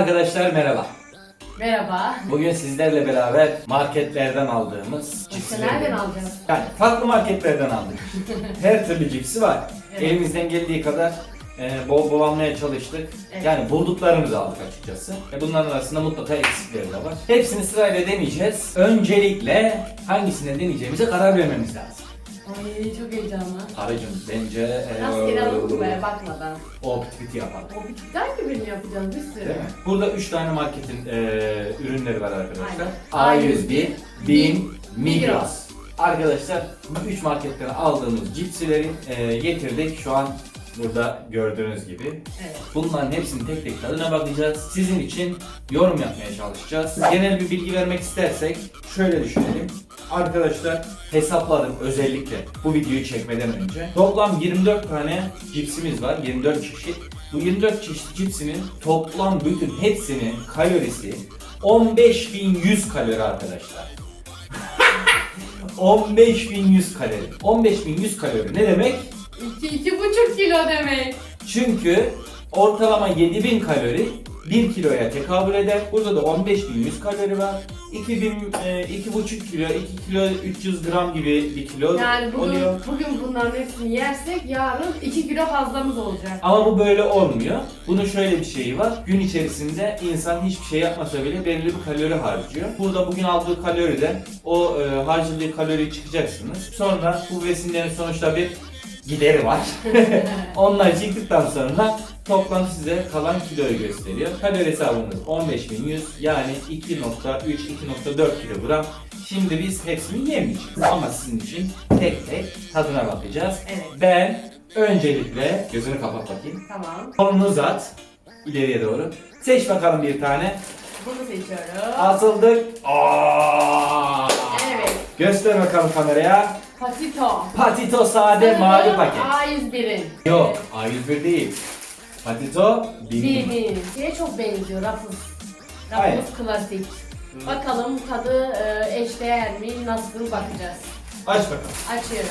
Arkadaşlar merhaba. Merhaba. Bugün sizlerle beraber marketlerden aldığımız cipsleri... nereden alacağız? Yani farklı marketlerden aldık. Her türlü cipsi var. Evet. Elimizden geldiği kadar e, bol bol almaya çalıştık. Evet. Yani bulduklarımızı aldık açıkçası. Ve bunların arasında mutlaka eksikleri de var. Hepsini sırayla deneyeceğiz. Öncelikle hangisini deneyeceğimize karar vermemiz lazım. Ay çok heyecanlı. Aracım bence... e, Rastgele alalım be bakmadan. O biti yapalım. O bitkiler gibi birini yapacağız bir sürü. Değil mi? Burada 3 tane marketin e, ürünleri var arkadaşlar. Aynen. A101, BİM, Migros. Arkadaşlar bu 3 marketten aldığımız cipsileri e, getirdik. Şu an burada gördüğünüz gibi. Evet. Bunların hepsinin tek tek tadına bakacağız. Sizin için yorum yapmaya çalışacağız. Genel bir bilgi vermek istersek şöyle düşünelim. Arkadaşlar hesapladım özellikle bu videoyu çekmeden önce. Toplam 24 tane cipsimiz var. 24 çeşit. Bu 24 çeşit cipsinin toplam bütün hepsinin kalorisi 15.100 kalori arkadaşlar. 15.100 kalori. 15.100 kalori ne demek? İki, iki buçuk kilo demek. Çünkü ortalama 7000 kalori 1 kiloya tekabül eder. Burada da 15100 kalori var. 2000 e, 2,5 kilo, 2 kilo 300 gram gibi bir kilo Yani bugün, oluyor. bugün bunların hepsini yersek yarın 2 kilo fazlamız olacak. Ama bu böyle olmuyor. Bunun şöyle bir şeyi var. Gün içerisinde insan hiçbir şey yapmasa bile belirli bir kalori harcıyor. Burada bugün aldığı kaloriden o e, harcadığı kaloriyi çıkacaksınız. Sonra bu besinlerin sonuçta bir gideri var. Onlar çıktıktan sonra toplam size kalan kiloyu gösteriyor. Kalori hesabımız 15.100 yani 2.3-2.4 kilogram. Şimdi biz hepsini yemeyeceğiz ama sizin için tek tek tadına bakacağız. Evet. Ben öncelikle gözünü kapat bakayım. Tamam. Kolunu uzat ileriye doğru. Seç bakalım bir tane. Bunu seçiyorum. Atıldık. Aa! Evet. Göster bakalım kameraya. Patito. Patito sade mavi paket. A101'in. Yok, A101 değil. Patito bin. bir. Şeye çok benziyor. Rafız. Aynen. Rafız klasik. Bakalım tadı e, eşdeğer mi? Nasıl bakacağız. Aç bakalım. Açıyorum.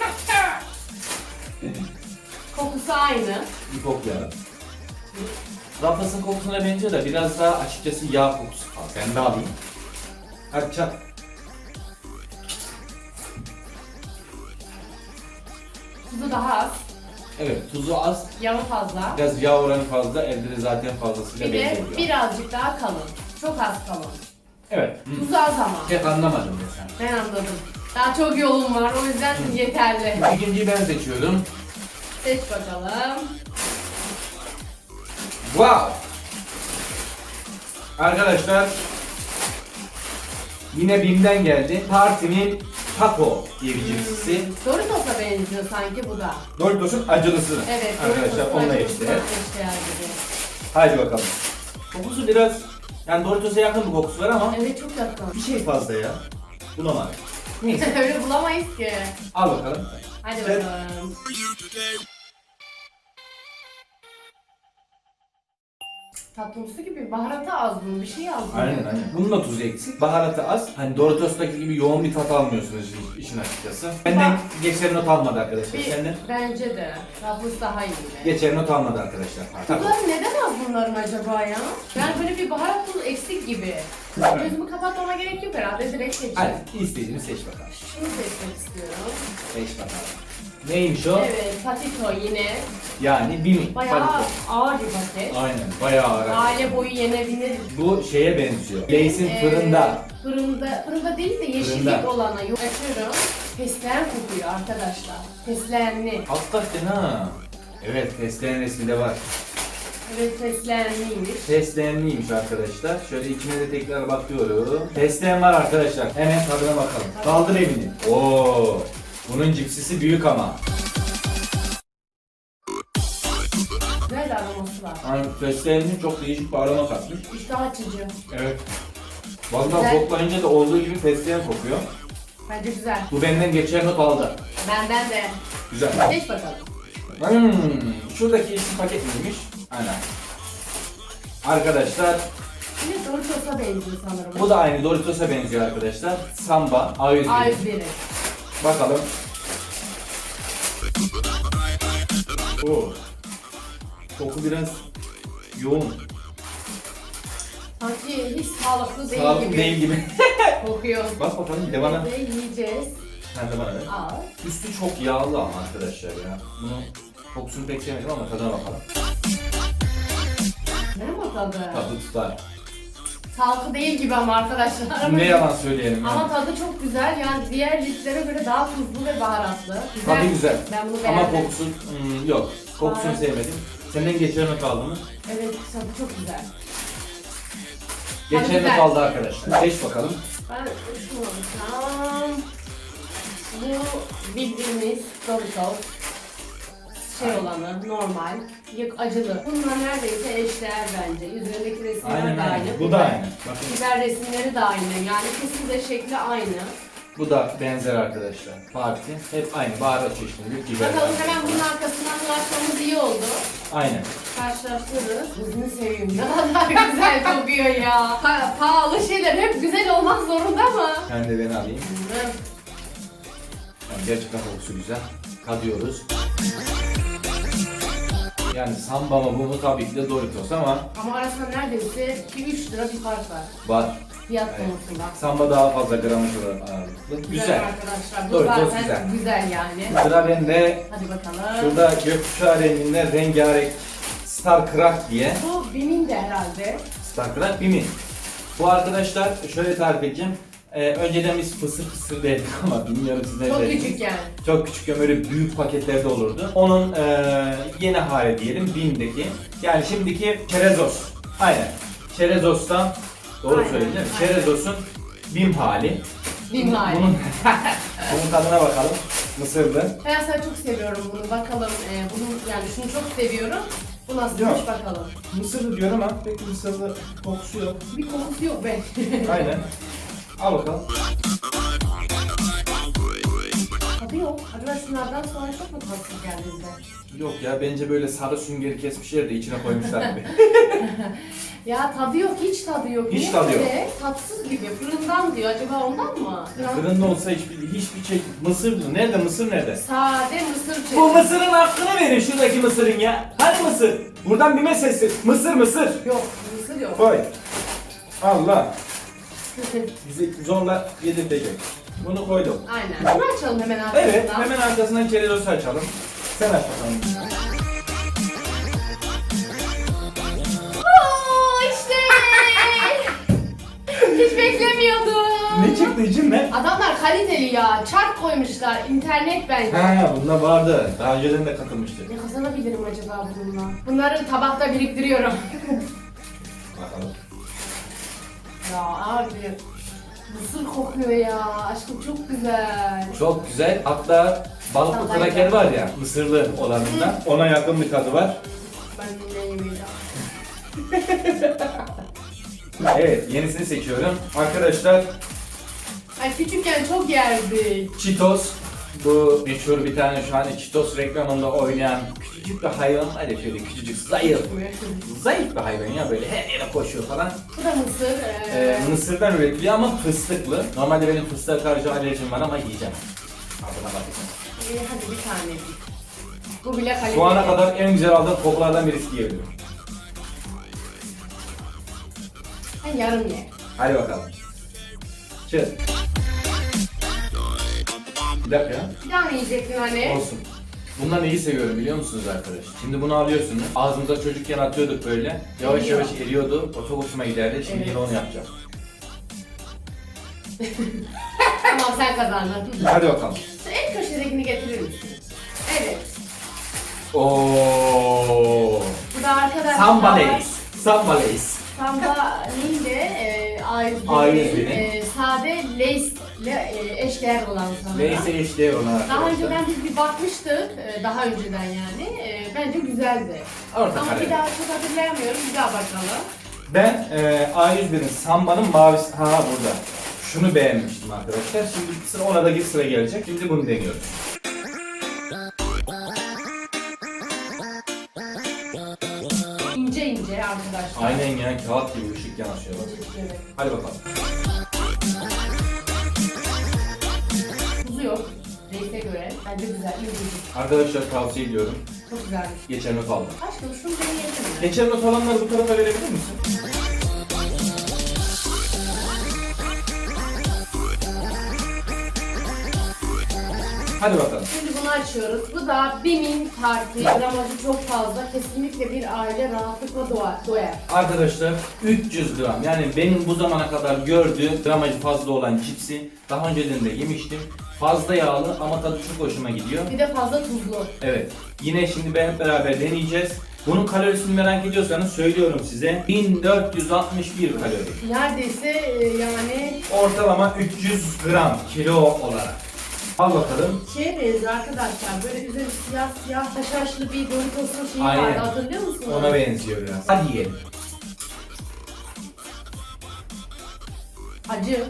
Kokusu aynı. Bir koklayalım. Rafasın kokusuna benziyor da biraz daha açıkçası yağ kokusu var. Ben de alayım. Hadi çak. Tuzu daha az. Evet, tuzu az. Yağı fazla. Biraz yağ oranı fazla. Evde de zaten fazlasıyla Bir belli de oluyor. birazcık daha kalın. Çok az kalın. Evet. Hı. Tuzu az ama. Pek anlamadım sen. Ben anladım. Daha çok yolum var o yüzden yeterli. İkinciyi ben seçiyorum. Seç bakalım. Wow! Arkadaşlar yine BİM'den geldi. Parti'nin Taco diye bir cipsisi. Doritos'a benziyor sanki bu da. Doritos'un acılısı. Evet, Arkadaşlar onunla eşdeğer. eşdeğer gibi. Haydi bakalım. Kokusu biraz yani Doritos'a yakın bir kokusu var ama Evet çok yakın. bir şey fazla ya. Bulamadım. Neyse Öyle bulamayız ki. al bakalım. Hadi bakalım. Tatlımsı gibi baharatı az bunun bir şey az bunun. Aynen aynen. Bunun da tuzu eksik. Baharatı az. Hani Doritos'taki gibi yoğun bir tat almıyorsunuz işin- işin açıkçası. Benden geçer not almadı arkadaşlar. Bir, Senden bence de. Rafız daha iyi. geçer not almadı arkadaşlar. Tabii. Bunlar neden az bunların acaba ya? Yani böyle bir baharat tuzu eksik gibi. Gözümü kapatmama gerek yok herhalde direkt seçeyim. Hadi istediğini seç bakalım. Şunu seçmek istiyorum. Seç bakalım. Neymiş o? Evet, patito yine. Yani bimi. Bayağı Palito. ağır bir paket. Aynen bayağı ağır. Aile boyu yenebilir. Bu şeye benziyor. Lay's'in Ee, fırında. Fırında, fırında değil de yeşillik Fırında. olana. Yok. Açıyorum. Fesleğen kokuyor arkadaşlar. Fesleğenli. Hakikaten ha. Evet fesleğen resmi de var. Evet fesleğenliymiş. Fesleğenliymiş arkadaşlar. Şöyle içine de tekrar bakıyorum. Fesleğen var arkadaşlar. Hemen tadına bakalım. Kaldır elini. Oo. Bunun cipsisi büyük ama. Güzel aroması var. Yani fesleğenin çok değişik bir aroma katmış. İştah açıcı. Evet. Vallahi Güzel. koklayınca da olduğu gibi fesleğen kokuyor. Bence güzel. Bu benden geçer not aldı. Benden de. Güzel. Seç bakalım. Hmm, şuradaki isim paket miymiş? Aynen. Arkadaşlar Yine Doritos'a benziyor sanırım. bu da aynı Doritos'a benziyor arkadaşlar. Samba A101. A101'i. Bakalım. Oo. Koku biraz yoğun. Sanki hiç sağlıklı değil Sağlıklı gibi değil gibi. kokuyor. Bak bakalım bana. Ve yiyeceğiz. De bana ver. Al. Üstü çok yağlı ama arkadaşlar ya. Bunu kokusunu pek sevmedim ama tadına bakalım. Ne mi tadı? Tadı tutar. Sağlıklı değil gibi ama arkadaşlar. Ne yalan söyleyelim. Ama tadı çok güzel. Yani diğer liflere göre daha tuzlu ve baharatlı. Tadı güzel. Ben bunu Ama beğendim. kokusu hmm, yok. Kokusunu Baharat. sevmedim. Senden geçen not aldın mı? Evet tadı çok güzel. Geçen not güzel. aldı arkadaşlar. Seç bakalım. Ben şunu alacağım. Bu bildiğimiz Doritos. Şey olanı, normal, yok acılı. Bunlar neredeyse eşdeğer bence. Üzerindeki resimler Aynen de aynen. aynı. Bu da aynı. Bakın Biber resimleri de aynı. Yani ikisi de şekli aynı. bu da benzer arkadaşlar. Parti. Hep aynı. Baharat çeşitleri. Biber. Bakalım hemen bunun arkasından ulaşmamız iyi oldu. Aynen. Karşılaştırırız. Gözünü seveyim. Ne kadar güzel kokuyor ya. Pa- pahalı şeyler hep güzel olmak zorunda mı? Ben de beni alayım. Yani gerçekten kokusu güzel. Tadıyoruz. Yani samba mı bu mu tabii ki de Doritos ama Ama arasında neredeyse 2-3 lira bir fark var. var. Fiyat Evet. konusunda. Samba daha fazla gramaj olarak ağırlıklı. Güzel. arkadaşlar. Bu Doritos zaten güzel. güzel. yani. Sıra bende. Hadi bakalım. Şurada gökkuşağı renginde rengarenk Starcraft diye. Bu benim de herhalde. Starcraft Bimi. Bu arkadaşlar şöyle tarif edeceğim. Ee, önceden biz fısır fısır derdik ama bilmiyorum siz ne Çok derdiniz. küçük yani. Çok küçükken böyle büyük paketlerde olurdu. Onun eee yeni hali diyelim BİM'deki. Yani şimdiki Çerezos. Aynen. Çerezos'tan doğru Aynen, mi? aynen. Çerezos'un BİM hali. Benim hali. Bunun, bunun tadına bakalım. Mısırlı. Ben sana çok seviyorum bunu. Bakalım e, bunu yani şunu çok seviyorum. Bu nasılmış Yok. bakalım. Mısırlı diyorum ama pek mısırlı kokusu yok. Bir kokusu yok be. Aynen. Al bakalım. Tadı yok. Acaba şunlardan sonra çok mu tatsız geldi bize? Yok ya bence böyle sarı süngeri kesmişler de içine koymuşlar gibi. Ya tadı yok, hiç tadı yok. Hiç Niye tadı yok. böyle? Tatsız gibi. Fırından diyor. Acaba ondan mı? Fırın- Fırında olsa hiçbir, hiçbir şey... Mısır nerede? Mısır nerede? Sade mısır çekimi. Bu mısırın hakkını verin şuradaki mısırın ya. Hani mısır? Buradan bir sesi. Mısır mısır. Yok, mısır yok. Koy. Allah. Bizi zorla yedirtecek. Bunu koydum. Aynen. Bunu açalım hemen arkasından. Evet, hemen arkasından çerezos açalım. Sen aç bakalım. Oo, işte. Hiç beklemiyordum. Ne çıktı içinden? Adamlar kaliteli ya. Çark koymuşlar. İnternet bence. Ha, bunda vardı. Daha önceden de katılmıştı. Ne kazanabilirim acaba bununla? Bunları tabakta biriktiriyorum. Bakalım. Ya abi. Mısır kokuyor ya. Aşkım çok güzel. Çok güzel. Hatta balıklı Vallahi kraker var ya, mısırlı olanından. Ona yakın bir tadı var. Ben yine yemeyeceğim. Evet, yenisini seçiyorum. Arkadaşlar, Ay küçükken çok yerdik. Cheetos. Bu meşhur bir tane şu an Cheetos reklamında oynayan küçücük bir hayvan var ya şöyle küçücük zayıf. Zayıf bir hayvan ya böyle her yere koşuyor falan. Bu da mısır. Ee, Ee, mısırdan üretiliyor ama fıstıklı. Normalde benim fıstığa karşı alerjim var ama yiyeceğim. Adına bakacağım. e, hadi bir tane. Bu bile kaliteli. Şu ana kadar en güzel aldığım kokulardan birisi diyebilirim. Sen yarım ye. Hadi bakalım. Çık. Bir dakika ya. Bir tane yiyecektin hani. Olsun. Bundan neyi seviyorum biliyor musunuz arkadaşlar? Şimdi bunu alıyorsunuz. Ağzımıza çocukken atıyorduk böyle. Yavaş Eriyor. yavaş eriyordu. O çok hoşuma giderdi. Şimdi Evet. yine onu yapacağım. tamam sen kazandın. Hadi bakalım. En köşedekini getirir misin? Evet. Oo. Bu da arkadaşlar. Samba Lace. Samba Lace. Samba neydi? E, A101'in, A101'in. e, sade lace ile e, eşdeğer olan sanırım. Neyse eşdeğer Daha arkadaşlar. önceden biz bir bakmıştık. e, Daha önceden yani. E, Bence güzeldi. Orta Ama kare. bir daha çok hatırlayamıyorum. Bir daha bakalım. Ben e, A101'in Samba'nın mavisi... Ha burada. Şunu beğenmiştim arkadaşlar. Şimdi sıra ona da sıra gelecek. Şimdi bunu deniyoruz. İnce ince arkadaşlar. Aynen ya kağıt gibi ışık bak. Evet. Hadi bakalım. Bence güzel. iyi bir Arkadaşlar tavsiye ediyorum. Çok güzelmiş. Geçer not aldım. Aşkım şunu deneyelim mi? Geçer not olanları bu tarafa verebilir misin? Hadi bakalım. Şimdi bunu açıyoruz. Bu da Bimin Parti. Gramajı çok fazla. Kesinlikle bir aile rahatlıkla doyar. doyar. Arkadaşlar 300 gram yani benim bu zamana kadar gördüğüm gramajı fazla olan cipsi daha önceden de yemiştim. Fazla yağlı ama tadı çok hoşuma gidiyor. Bir de fazla tuzlu. Evet yine şimdi ben hep beraber deneyeceğiz. Bunun kalorisini merak ediyorsanız söylüyorum size 1461 kalori. Neredeyse e, yani Ortalama 300 gram kilo olarak. Al bakalım. benziyor arkadaşlar. Böyle üzeri siyah siyah haşhaşlı bir Doritos'un şeyi Aynen. vardı. Hatırlıyor musunuz? Ona benziyor biraz. Hadi yiyelim. Acı,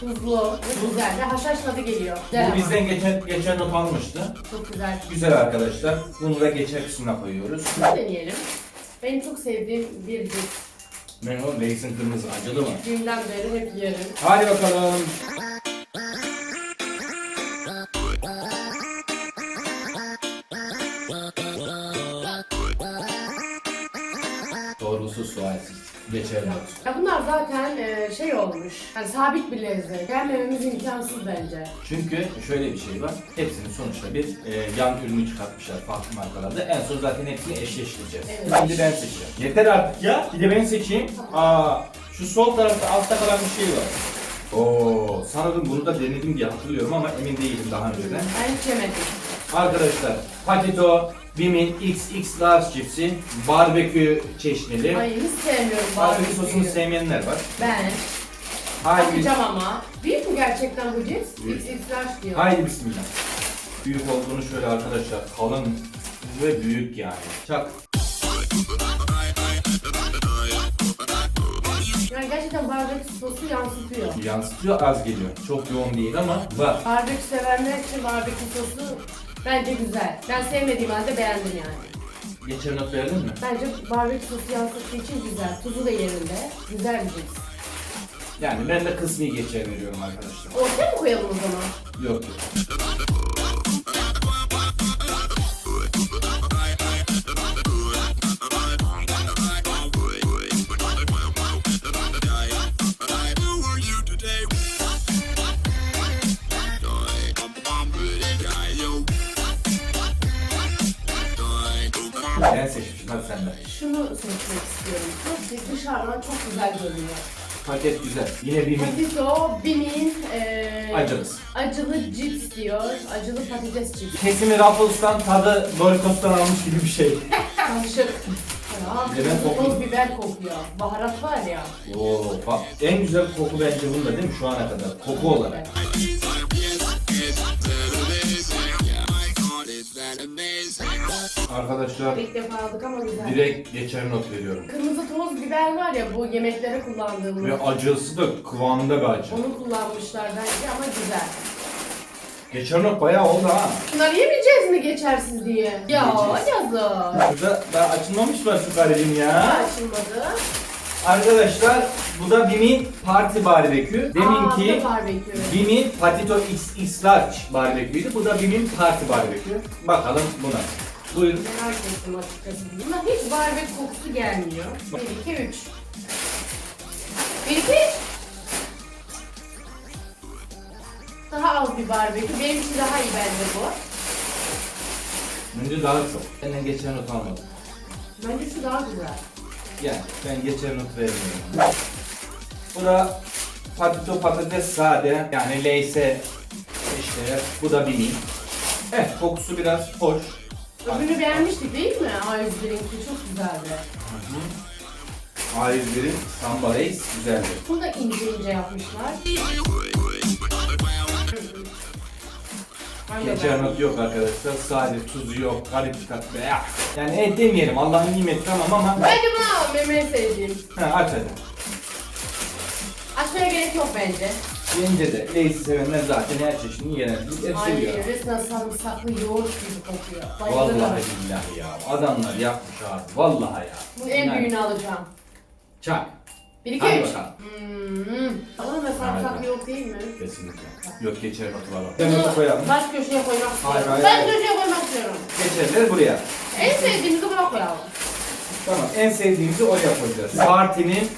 tuzlu, güzel ve haşhaş tadı geliyor. Güzel Bu ama. bizden geçen, geçen not almıştı. Çok güzel. Güzel arkadaşlar. Bunu da geçer kısmına koyuyoruz. Bunu deneyelim. Benim çok sevdiğim bir cips. O Lay's'in kırmızı acılı mı? Düğünden beri hep yerim. Hadi bakalım. Sualsiz. Geçer not. Ya bunlar zaten e, şey olmuş. Yani sabit bir lezzet. Gelmememiz imkansız bence. Çünkü şöyle bir şey var. Hepsinin sonuçta bir e, yan ürünü çıkartmışlar farklı markalarda. En son zaten hepsini eşleştireceğiz. Evet. Şimdi ben seçeceğim. Yeter artık ya. Bir de ben seçeyim. Aa, şu sol tarafta altta kalan bir şey var. Oo, sanırım bunu da denedim diye hatırlıyorum ama emin değilim daha önceden. Ben hiç yemedim. Arkadaşlar, Patito Bim'in XX Large cipsi barbekü çeşnili. Ay hiç sevmiyorum Barbekü barbeküyü. sosunu sevmeyenler var. Ben. Haydi, bis- Bakacağım ama. Büyük mü gerçekten bu cips? Büyük. XX large diyor. haydi bismillah. Büyük olduğunu şöyle arkadaşlar kalın ve büyük yani. Çak. Yani gerçekten barbekü sosu yansıtıyor. Yansıtıyor az geliyor. Çok yoğun değil ama var. Barbekü sevenler için barbekü sosu bence güzel. Ben sevmediğim halde beğendim yani. Geçer not verdin mi? Bence barbekü sosu yansıttığı için güzel. Tuzu da yerinde. Güzel bir cips. Yani ben de kısmi geçer veriyorum arkadaşlar. Ortaya mı koyalım o zaman? Yok yok. Dışarıdan çok güzel görünüyor. Paket güzel. Yine bir Patito Bim'in eee Acınız. acılı cips diyor. Acılı patates cips. Kesimi Ruffles'tan tadı Doritos'tan almış gibi bir şey. Karışık. Ya, Bir de ben koklayayım. toz biber kokuyor. Baharat var ya. Oo, bak en güzel koku bence bunda değil mi şu ana kadar? Koku olarak. Arkadaşlar İlk defa aldık ama güzel. direkt geçer not veriyorum. Kırmızı toz biber var ya bu yemeklere kullandığımız. Ve acısı da kıvamında bir acı. Onu kullanmışlar bence ama güzel. Geçer not bayağı oldu ha. Bunları yemeyeceğiz mi geçersiz diye? Ya Yiyeceğiz. yazık. Şurada daha açılmamış var şu garibim ya. Açılmadı. Arkadaşlar bu da Bim'in Party Barbekü. Aa, Deminki da barbekü. Bim'in Patito XX Large Barbekü'ydü. Bu da Bim'in Party Barbekü. Bakalım buna. Buyurun. Merak ettim açıkçası. Buna hiç barbekü kokusu gelmiyor. 1, 2, 3. 1, 2, 3. Daha az bir barbekü. Benim için daha iyi bence bu. Bence daha çok. Benden geçer not almadım. Bence şu daha güzel. Yani ben geçer not vermiyorum. Bu da patito patates sade. Yani leyse işte bu da Bim'in. Evet kokusu biraz hoş. Öbürünü beğenmiştik değil mi? A101'inki çok güzeldi. A101'in Samba Lace güzeldi. Bunu da ince ince yapmışlar. Beğendim. not yok arkadaşlar. Sade tuzu yok. Garip bir tat. Be, ya. Yani et demeyelim. Allah'ın nimeti tamam ama. Bunu al. Benim en sevdiğim. Ha, aç hadi. Açmaya gerek yok bence. Bence de Lace'i sevenler zaten her çeşidini yener. Hep seviyor. Aynen. Resmen sarımsaklı yoğurt gibi kokuyor. Bayılırım. Vallahi billahi ya. Adamlar yapmış abi. Vallahi ya. Bunun en büyüğünü alacağım. Çak. Bir iki Hadi üç. bakalım. Hmm. Ama ve sarımsak Hadi. yok değil mi? Kesinlikle. Yok geçer var. Ben notu koyalım. Baş köşeye koymak Hayır, istiyorum. hayır, Ben hayır. köşeye koymak istiyorum. Geçerler buraya. En sevdiğimizi buna koyalım. Tamam en sevdiğimizi oraya koyacağız. Partinin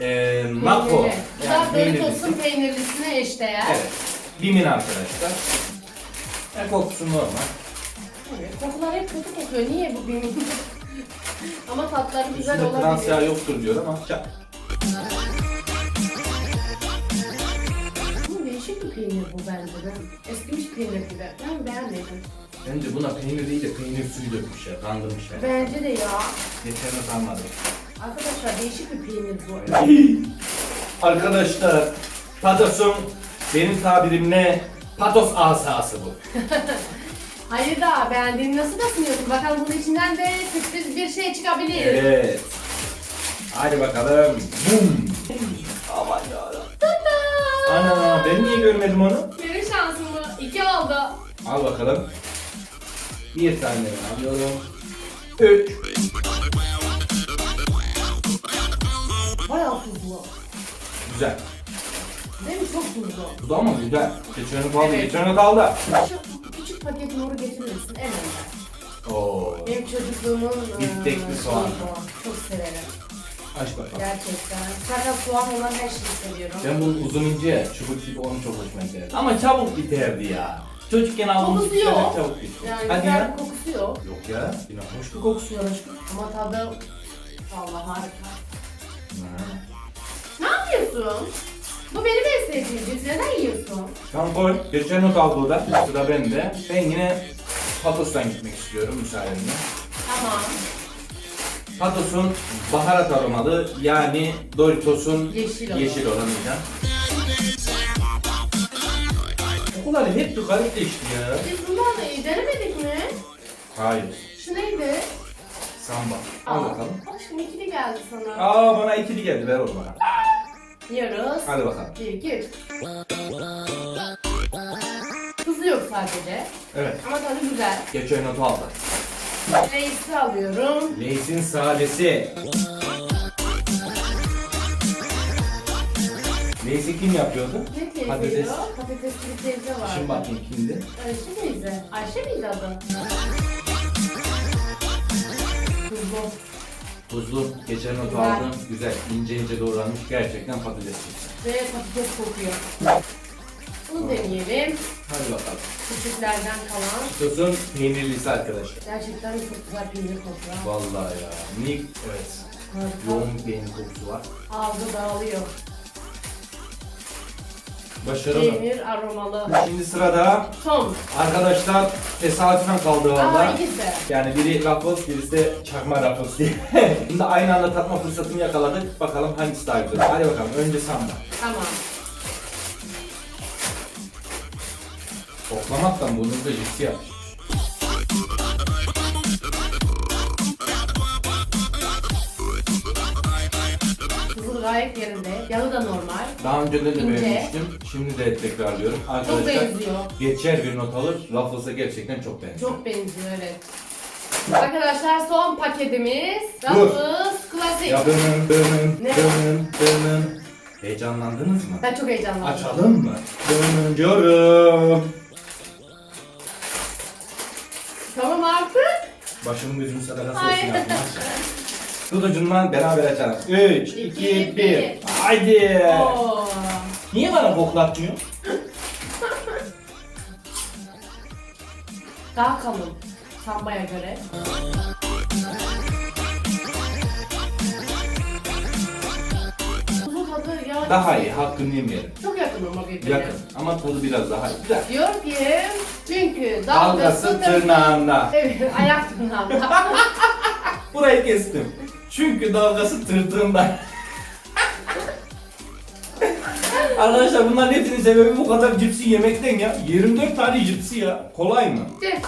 eee Mako. Peynirli. Bu da. Doritos'un peynirlisine eşdeğer. Evet. Bimin arkadaşlar. E, kokusu normal. Kokular hep kötü kokuyor. Niye bu benim? Ama tatları güzel Üstünde trans olabilir. yağı yoktur diyor ama. Ça- Bu değişik bir peynir bu bence. Ben eskimiş peynir gibi. Ben beğenmedim. Bence buna peynir değil de peynir suyu dökmüşler, kandırmışlar. Bence de ya. Geçen kalmadı. Arkadaşlar değişik bir peynir bu. Arkadaşlar, Patos'un benim tabirimle Patos asası bu. Hayır da beğendiğini nasıl da sunuyorsun? Bakalım bunun içinden de sürpriz bir şey çıkabilir. Evet. Hadi bakalım. Bum. Aman yarabbim. Ana ben niye görmedim onu? Benim şansım mı? İki oldu. Al bakalım. Bir tane alıyorum. Üç. Bayağı tuzlu. Güzel. Değil mi? Çok tuzlu. Da ama güzel. Geçen kaldı, Evet. geçen kaldı. Şu küçük paket moru getirir misin? En önden. Oo. Benim çocukluğumun Biftekli eee, soğan. Çok severim. Aç bakalım. Gerçekten. Zaten soğan olan her şeyi seviyorum. Ben bunun uzun ince, çubuk gibi onu çok hoşuma giderdi. Ama çabuk biterdi ya. Çocukken aldığımız Kokusu şeyler yok. çabuk bitti. Yani Hadi ya. bir kokusu yok. Yok ya. Yine hoş bir kokusu var aşkım. Ama tadı Allah harika. Yapıyorsun? Bu benim en sevdiğim cips. Neden yiyorsun? Koy. Geçen o da. Sıra bende. Ben yine Patos'tan gitmek istiyorum müsaadenle. Tamam. Patos'un baharat aromalı yani Doritos'un Yeşil olan. yeşil olanıyla. Kokuları hep bir garipleşti ya. Biz bundan da iyi denemedik mi? Hayır. Şu neydi? Samba. Al bakalım. Aşkım ikili geldi sana. Aa bana ikili geldi ver onu bana. Yiyoruz. Hadi bakalım. Bir, iki. Tuzu yok sadece. Evet. Ama tadı güzel. Geçen notu aldı. Reis'i alıyorum. Leysin sadesi. Leysi kim yapıyordu? Ne teyze Patates. Patatesli bir teyze var. Şimdi bakayım kimdi? Ayşe teyze. Ayşe miydi adı? Tuzlu. Tuzlu. Geçen notu Güzel. aldım. Güzel. ince ince doğranmış. Gerçekten patates. Ve patates kokuyor. Bunu deneyelim. Hadi bakalım. Küçüklerden kalan. Tosun peynirlisi arkadaşlar. Gerçekten çok güzel peynir kokuyor. Vallahi ya. Nick evet. Harika. Yoğun peynir kokusu var. Ağzı dağılıyor. Başarılı. Peynir aromalı. Şimdi sırada Son. arkadaşlar tesadüfen kaldı Aa valla. ikisi. Yani biri Ruffles, birisi de çakma Ruffles diye. Şimdi aynı anda tatma fırsatını yakaladık. Bakalım hangisi daha güzel. Hadi bakalım. Önce Samba. Tamam. Toplamaktan burnunda cipsi yapmış. Gayet yerinde. Yağı da normal. Daha önce de İnce. beğenmiştim. Şimdi de tekrarlıyorum. Çok Arkadaşlar benziyor. geçer bir not alır. Ruffles'a gerçekten çok benziyor. Çok benziyor evet. Arkadaşlar son paketimiz. Ruffles Klasik. Ya dönün dönün Ne? dönün dönün. Heyecanlandınız mı? Ben çok heyecanlandım. Açalım mı? Dönün diyorum. Tamam artık. Başımın gözümün sadakası Hayır. olsun yapma. Tutucundan beraber açalım. 3, İki, 2, bir. 1. Haydi. Oo. Niye bana koklatmıyor? Daha kalın. Sambaya göre. Tuzun tadı ya. Daha iyi, hakkını yemeyelim. Çok yakın ama birbirine. Yakın ama tadı biraz daha iyi. Güzel. Diyor ki çünkü Dalgası dalgası tırnağında. Evet ayak tırnağında. Burayı kestim. Çünkü dalgası tırtığında. Arkadaşlar bunların hepsinin sebebi bu kadar cipsi yemekten ya. 24 tane cipsi ya. Kolay mı? De,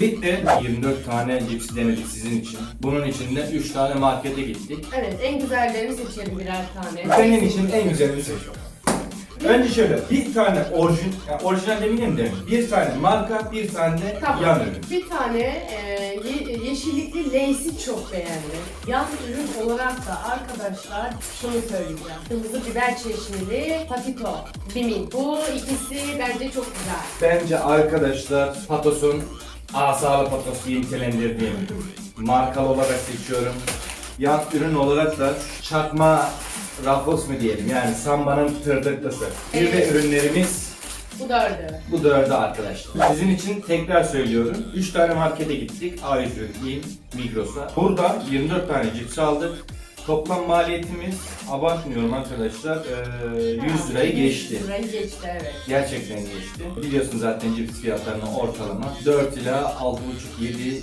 Bitti. 24 tane cipsi denedik sizin için. Bunun içinde 3 tane markete gittik. evet en güzellerini seçelim birer tane. Senin için en güzelini seçiyorum. Önce şöyle bir tane orijin, yani orijinal demeyeyim de bir tane marka, bir tane de Tamam. yan ürün. Bir tane e, ye- yeşillikli Lay'si çok beğendim. Yan ürün olarak da arkadaşlar şunu söyleyeceğim. Kırmızı biber çeşnili Patito, Bimin. Bu ikisi bence çok güzel. Bence arkadaşlar Patos'un asalı Patos diye nitelendirdiğim markalı olarak seçiyorum. Yan ürün olarak da çakma Ruffles mı diyelim yani Samba'nın tırtıklısı. Bir de Evet. ürünlerimiz Bu dördü. bu dördü arkadaşlar. Sizin için tekrar söylüyorum. 3 tane markete gittik. A101, İYİM, Migros'a. Burada 24 tane cips aldık. Toplam maliyetimiz abartmıyorum arkadaşlar eee, 100 lirayı geçti. 100 lirayı geçti evet. Gerçekten geçti. Biliyorsun zaten cips fiyatlarını ortalama 4 ila 6,5 7 7,5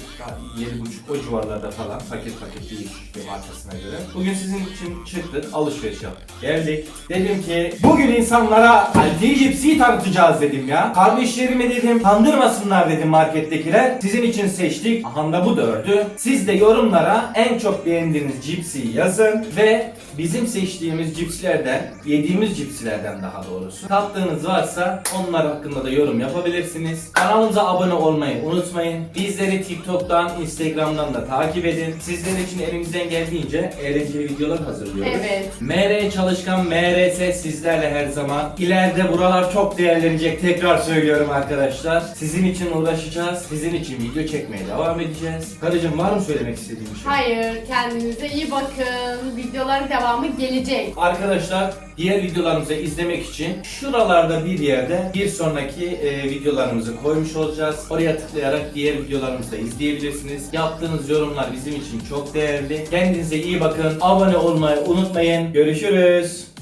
o civarlarda falan paket paket değişiyor markasına göre. Bugün sizin için çıktık, alışveriş yaptık. Geldik. Dedim ki bugün insanlara Aldi cipsi tanıtacağız dedim ya. Kardeşlerime dedim kandırmasınlar dedim markettekiler. Sizin için seçtik. Aha da bu dördü. Siz de yorumlara en çok beğendiğiniz cipsi yazın ve bizim seçtiğimiz cipslerden, yediğimiz cipslerden daha doğrusu tattığınız varsa onlar hakkında da yorum yapabilirsiniz. Kanalımıza abone olmayı unutmayın. Bizleri TikTok'tan, Instagram'dan da takip edin. Sizler için elimizden geldiğince eğlenceli videolar hazırlıyoruz. Evet. MR Çalışkan MRS sizlerle her zaman. İleride buralar çok değerlenecek tekrar söylüyorum arkadaşlar. Sizin için uğraşacağız. Sizin için video çekmeye devam edeceğiz. Karıcığım var mı söylemek istediğin bir şey? Hayır, kendinize iyi bakın. Videoların devamı gelecek. Arkadaşlar diğer videolarımızı izlemek için şuralarda bir yerde bir sonraki e, videolarımızı koymuş olacağız. Oraya tıklayarak diğer videolarımızı da izleyebilirsiniz. Yaptığınız yorumlar bizim için çok değerli. Kendinize iyi bakın. Abone olmayı unutmayın. Görüşürüz.